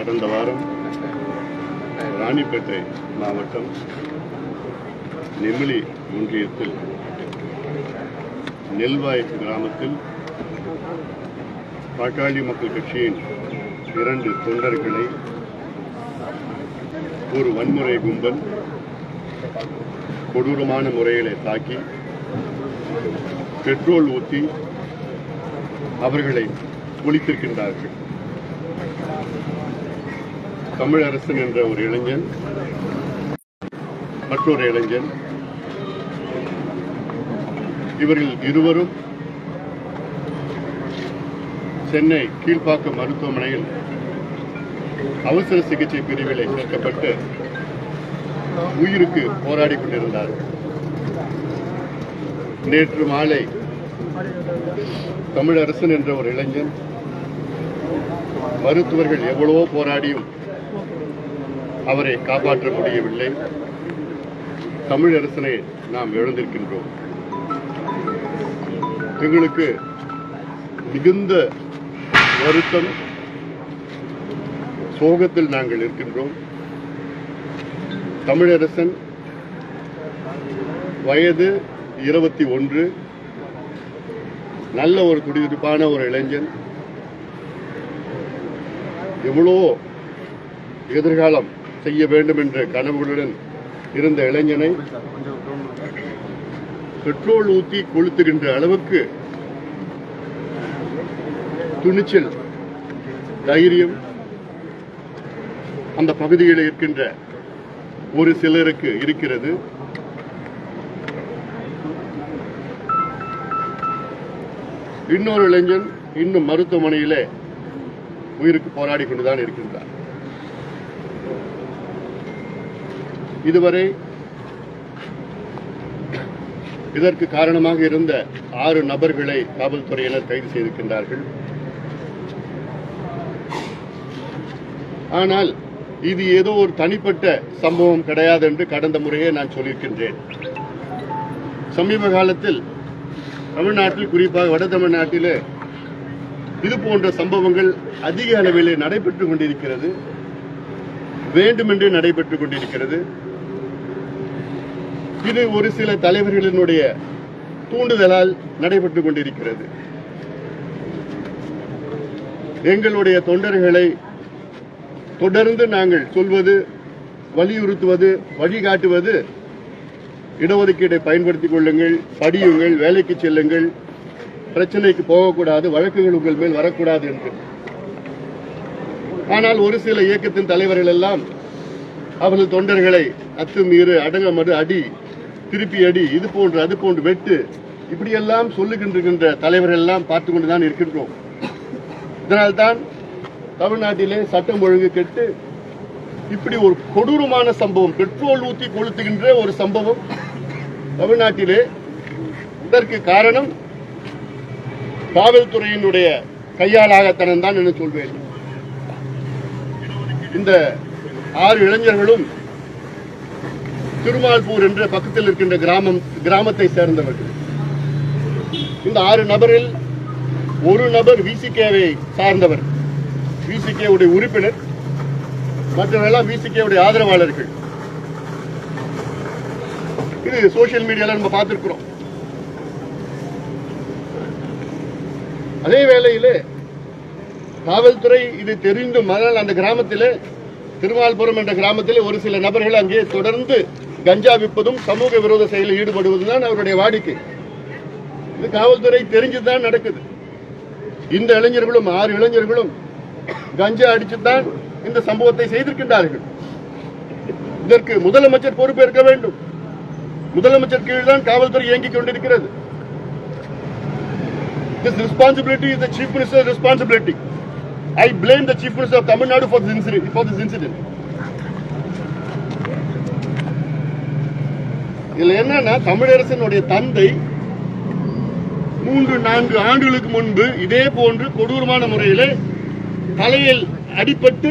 கடந்த வாரம் ராணிப்பேட்டை மாவட்டம் நெமிலி ஒன்றியத்தில் நெல்வாய் கிராமத்தில் பாட்டாளி மக்கள் கட்சியின் இரண்டு தொண்டர்களை ஒரு வன்முறை கும்பல் கொடூரமான முறைகளை தாக்கி பெட்ரோல் ஊற்றி அவர்களை ஒழித்திருக்கின்றார்கள். தமிழரசன் என்ற ஒரு இளைஞன் மற்றொரு இளைஞன். இவர்கள் இருவரும் சென்னை கீழ்ப்பாக்கம் மருத்துவமனையில் அவசர சிகிச்சை பிரிவில் சேர்க்கப்பட்டு உயிருக்கு போராடி கொண்டிருந்தார். நேற்று மாலை தமிழரசன் என்ற ஒரு இளைஞன் மருத்துவர்கள் எவ்வளவோ போராடியும் அவரை காப்பாற்ற முடியவில்லை தமிழரசனை நாம் இழந்திருக்கின்றோம் எங்களுக்கு மிகுந்த வருத்தம் சோகத்தில் நாங்கள் இருக்கின்றோம். தமிழரசன் வயது இருபத்தி ஒன்று. நல்ல ஒரு குடியிருப்பான ஒரு இளைஞன். எவ்வளோ எதிர்காலம் செய்ய வேண்டும் என்ற கனவுகளுடன் இருந்த இளைஞனை பெட்ரோல் ஊத்தி கொளுத்துகின்ற அளவுக்கு துணிச்சல் தைரியம் அந்த பகுதியில் இருக்கின்ற ஒரு சிலருக்கு இருக்கிறது. இன்னொரு இளைஞன் இன்னும் மருத்துவமனையிலே உயிருக்கு போராடி கொண்டுதான் இருக்கின்றார் இதுவரை இதற்கு காரணமாக இருந்த ஆறு நபர்களை காவல்துறையினர் கைது செய்திருக்கின்றார்கள். ஆனால் இது ஏதோ ஒரு தனிப்பட்ட சம்பவம் கிடையாது என்று கடந்த முறையே நான் சொல்லியிருக்கின்றேன். சமீப காலத்தில் தமிழ்நாட்டில் குறிப்பாக வட தமிழ்நாட்டிலே இது போன்ற சம்பவங்கள் அதிக அளவிலே நடைபெற்றுக் கொண்டிருக்கிறது. வேண்டுமென்றே நடைபெற்றுக் கொண்டிருக்கிறது. இது ஒரு சில தலைவர்களினுடைய தூண்டுதலால் நடைபெற்றுக் கொண்டிருக்கிறது. எங்களுடைய தொண்டர்களை தொடர்ந்து நாங்கள் சொல்வது வலியுறுத்துவது வழிகாட்டுவது இடஒதுக்கீட்டை பயன்படுத்திக் கொள்ளுங்கள் படியுங்கள் வேலைக்கு செல்லுங்கள் பிரச்சனைக்கு போகக்கூடாது வழக்குகள் உங்கள் மேல் வரக்கூடாது என்று. ஆனால் ஒரு சில இயக்கத்தின் தலைவர்கள் எல்லாம் அவர்கள் தொண்டர்களை அத்துமீறு அடங்கமடு அடி திருப்பி அடி இது போன்று அது போன்று வெட்டு. இப்படியெல்லாம் சொல்லுகின்றிருக்கின்ற தலைவர்கள் எல்லாம் பார்த்து கொண்டு தான் இருக்கின்றோம். இதனால்தான் தமிழ்நாட்டிலே சட்டம் ஒழுங்கு கெட்டு இப்படி ஒரு கொடூரமான சம்பவம் பெட்ரோல் ஊற்றி கொளுத்துகின்ற ஒரு சம்பவம் தமிழ்நாட்டிலே இதற்கு காரணம் காவல்துறையினுடைய கையாளாகத்தனம் தான் என்று சொல்வேன். இந்த ஆறு இளைஞர்களும் திருமால்பூர் என்ற பக்கத்தில் இருக்கின்ற கிராமம் கிராமத்தை சேர்ந்தவர்கள். இந்த ஆறு நபரில் ஒரு நபர் விசிகேவை சார்ந்தவர். விசிகேவுடைய உறுப்பினர் மற்றவெல்லாம் விசிகே உடைய ஆதரவாளர்கள். இது சோசியல் மீடியால நம்ம பார்த்திருக்கிறோம். அதே வேளையிலே காவல்துறை இது தெரிந்தும் ஆனால் அந்த கிராமத்திலே திருமால்புரம் என்ற கிராமத்திலே ஒரு சில நபர்கள் அங்கே தொடர்ந்து கஞ்சா விற்பதும் சமூக விரோத செயலில் ஈடுபடுவதும் தான் அவருடைய வாடிக்கை இது காவல்துறை தெரிஞ்சுதான் நடக்குது இந்த இளைஞர்களும் ஆறு இளைஞர்களும் கஞ்சா அடிச்சுதான் இந்த சம்பவத்தை செய்திருக்கின்றார்கள் இதற்கு முதலமைச்சர் பொறுப்பேற்க வேண்டும் முதலமைச்சர் கீழ் தான் காவல்துறை இயங்கிக் கொண்டிருக்கிறது This responsibility is the chief minister's responsibility. I blame the chief minister of Tamil Nadu for this incident. For this incident. இதுல என்னன்னா தமிழரசனுடைய தந்தை மூன்று நான்கு ஆண்டுகளுக்கு முன்பு இதே போன்று கொடூரமான முறையிலே தலையில் அடிபட்டு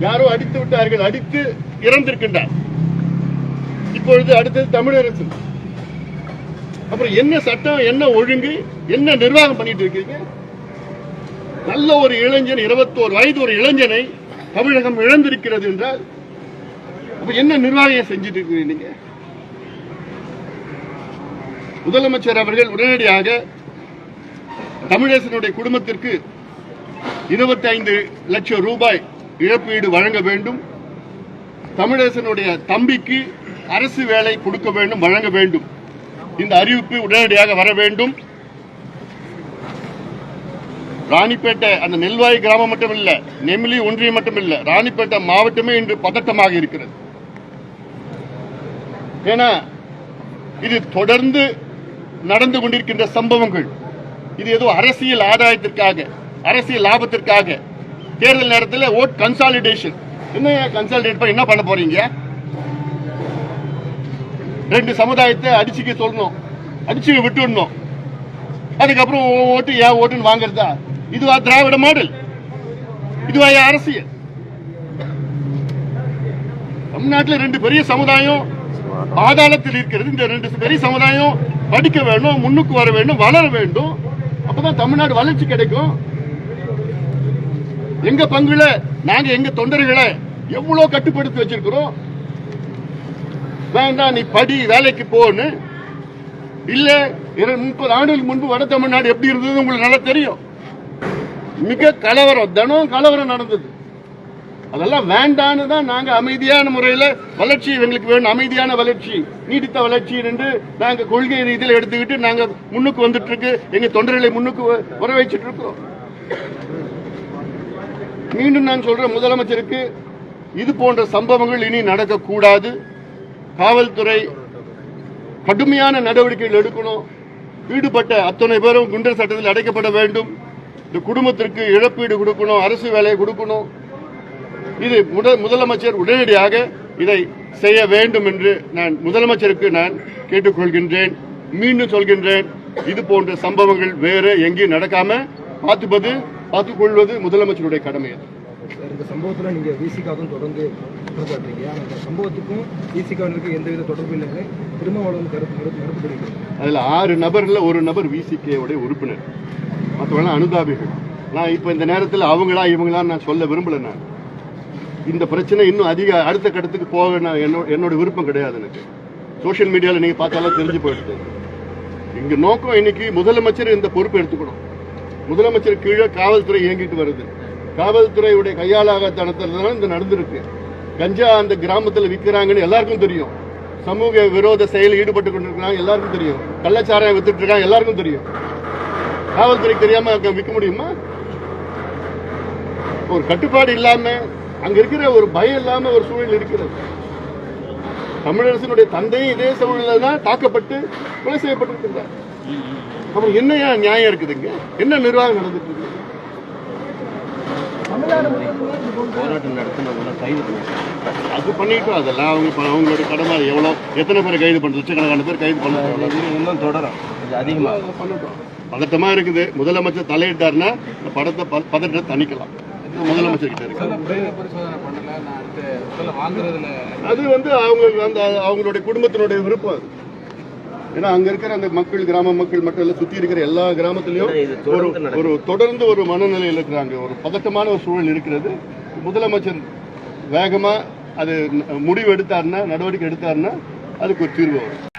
யாரோ அடித்து விட்டார்கள் அடித்து இறந்திருக்கின்றார். இப்பொழுது அடுத்தது தமிழரசு அப்புறம் என்ன சட்டம் என்ன ஒழுங்கு என்ன நிர்வாகம் பண்ணிட்டு இருக்கீங்க? நல்ல ஒரு இளைஞன் இருபத்தோரு வயது ஒரு இளைஞனை தமிழகம் இழந்திருக்கிறது என்றால் அப்ப என்ன நிர்வாகம் செஞ்சுட்டு இருக்கீங்க நீங்க? முதலமைச்சர் அவர்கள் உடனடியாக தமிழரசனுடைய குடும்பத்திற்கு 25 லட்சம் ரூபாய் இழப்பீடு வழங்க வேண்டும். தமிழரசனுடைய தம்பிக்கு அரசு வேலை கொடுக்க வேண்டும் வழங்க வேண்டும். இந்த அறிவிப்பு உடனடியாக வர வேண்டும். ராணிப்பேட்டை அந்த நெல்வாய் கிராமம் மட்டும் இல்ல நெமிலி ஒன்றியம் மட்டும் இல்ல ராணிப்பேட்டை மாவட்டமே இன்று பதட்டமாக இருக்கிறது. ஏன்னா இது தொடர்ந்து நடந்து கொண்டிருக்கின்ற சம்பவங்கள். இது ஏதோ அரசியல் ஆதாயத்திற்காக அரசியல் லாபத்திற்காக. தேர்தல் நேரத்தில் ஓட் கன்சாலிடேஷன் என்ன கன்சாலிடேட் பண்ணி என்ன பண்ண போறீங்க? ரெண்டு சமுதாயத்தை அடிச்சுக்க சொல்லணும். அடிச்சுக்க விட்டுடணும். அதுக்கப்புறம் ஓட்டு ஏன் ஓட்டுன்னு வாங்குறதா? இதுவா திராவிட மாடல்? இதுவா அரசியல்? தமிழ்நாட்டில் ரெண்டு பெரிய சமுதாயம் பாதாளத்தில் இருக்கிறது. இந்த ரெண்டு பெரிய சமுதாயம் படிக்க வேண்டும் முன்னுக்கு வர வேண்டும் வளர வேண்டும். அப்பதான் தமிழ்நாடு வளர்ச்சி கிடைக்கும். எங்க பங்குல நாங்க எங்க தொண்டர்களை எவ்வளவு கட்டுப்படுத்தி வச்சிருக்கிறோம்? வேண்டாம் நீ படி வேலைக்கு போன்னு. இல்ல இரு- முப்பது ஆண்டுகளுக்கு முன்பு வட தமிழ்நாடு எப்படி இருந்தது உங்களுக்கு நல்லா தெரியும். மிக கலவரம் தினம் கலவரம் நடந்தது. அதெல்லாம் வேண்டான்னு தான் நாங்கள் அமைதியான முறையில் வளர்ச்சி எங்களுக்கு வேணும் அமைதியான வளர்ச்சி நீடித்த வளர்ச்சி என்று நாங்கள் கொள்கை ரீதியில் எடுத்துக்கிட்டு நாங்கள் முன்னுக்கு வந்துட்டு இருக்கு எங்கள் தொண்டர்களை முன்னுக்கு வ- வர வச்சுட்டு இருக்கோம் மீண்டும் நான் சொல்றேன் முதலமைச்சருக்கு இது போன்ற சம்பவங்கள் இனி நடக்கக்கூடாது. காவல்துறை கடுமையான நடவடிக்கைகள் எடுக்கணும். ஈடுபட்ட அத்தனை பேரும் குண்டர் சட்டத்தில் அடைக்கப்பட வேண்டும். இந்த குடும்பத்திற்கு இழப்பீடு கொடுக்கணும் அரசு வேலையை கொடுக்கணும். இது முத- முதலமைச்சர் உடனடியாக இதை செய்ய வேண்டும் என்று நான் முதலமைச்சருக்கு நான் கேட்டுக்கொள்கின்றேன் மீண்டும் சொல்கின்றேன். இது போன்ற சம்பவங்கள் வேறு எங்கேயும் நடக்காம பார்த்துப்பது பார்த்துக் கொள்வது முதலமைச்சருடைய கடமை அது. இந்த சம்பவத்தில் நீங்கள் விசிகாவும் தொடர்ந்து குற்றச்சாட்டுறீங்க. ஆனால் இந்த சம்பவத்துக்கும் விசிகாவினருக்கு எந்தவித தொடர்பு இல்லைன்னு கருத்து அதுல ஆறு நபர்ல ஒரு நபர் விசிகே உடைய உறுப்பினர். மற்றவங்க அனுதாபிகள். நான் இப்ப இந்த நேரத்தில் அவங்களா இவங்களா நான் சொல்ல விரும்பல நான். இந்த பிரச்சனை இன்னும் அதிக அடுத்த கட்டத்துக்கு போக என்னோட என்னோட விருப்பம் கிடையாது எனக்கு. சோஷியல் மீடியாவில் நீங்கள் பார்த்தாலும் தெரிஞ்சு போயிடுது. இங்கே நோக்கம் இன்னைக்கு முதலமைச்சர் இந்த பொறுப்பு எடுத்துக்கணும். முதலமைச்சர் கீழே காவல்துறை இயங்கிட்டு வருது. காவல்துறையுடைய கையாளாகத்தனத்துல இந்த நடந்திருக்கு. கஞ்சா அந்த கிராமத்தில் விற்கிறாங்கன்னு எல்லாருக்கும் தெரியும். சமூக விரோத செயலில் ஈடுபட்டு கொண்டிருக்கிறாங்க எல்லாருக்கும் தெரியும். கள்ளச்சாராயம் வித்துட்டு இருக்காங்க எல்லாருக்கும் தெரியும். காவல்துறைக்கு தெரியாம விற்க முடியுமா? ஒரு கட்டுப்பாடு இல்லாம அங்க இருக்கிற ஒரு பயம் இல்லாம ஒரு சூழல் இருக்கிறது. தமிழரசனுடைய தந்தையும் இதே சூழலில் தான் தாக்கப்பட்டு கொலை செய்யப்பட்டிருக்கிறார் அப்புறம் என்னையா நியாயம் இருக்குதுங்க? என்ன நிர்வாகம் நடந்துட்டு இருக்கு? போராட்டம் நடத்தினவங்க கைது பண்ணிருக்காங்க அது பண்ணிட்டோம். அதெல்லாம் அவங்க இப்ப அவங்களுடைய கடமை. அது எவ்வளவு எத்தனை பேர் கைது பண்றது? லட்சக்கணக்கான பேர் கைது பண்ண இன்னும் தொடரும். அதிகமாக பண்ணட்டும். பதட்டமா இருக்குது. முதலமைச்சர் தலையிட்டாருன்னா படத்தை பதட்டத்தை தணிக்கலாம் முதலமைச்சர் கிட்ட இருக்கு பரிசோதனை பண்ணல நான் அடுத்த முதல்ல வாங்குறதுல அது வந்து அவங்க அந்த அவங்களுடைய குடும்பத்தினுடைய விருப்பம் அது. ஏன்னா அங்க இருக்கிற அந்த மக்கள் கிராம மக்கள் மட்டும் இல்ல சுத்தி இருக்கிற எல்லா கிராமத்திலயும். ஒரு தொடர்ந்து ஒரு மனநிலையில் இருக்கிறாங்க. ஒரு பதட்டமான ஒரு சூழல் இருக்கிறது. முதலமைச்சர் வேகமா அது முடிவு எடுத்தாருன்னா நடவடிக்கை எடுத்தாருன்னா அதுக்கு ஒரு தீர்வு வரும்.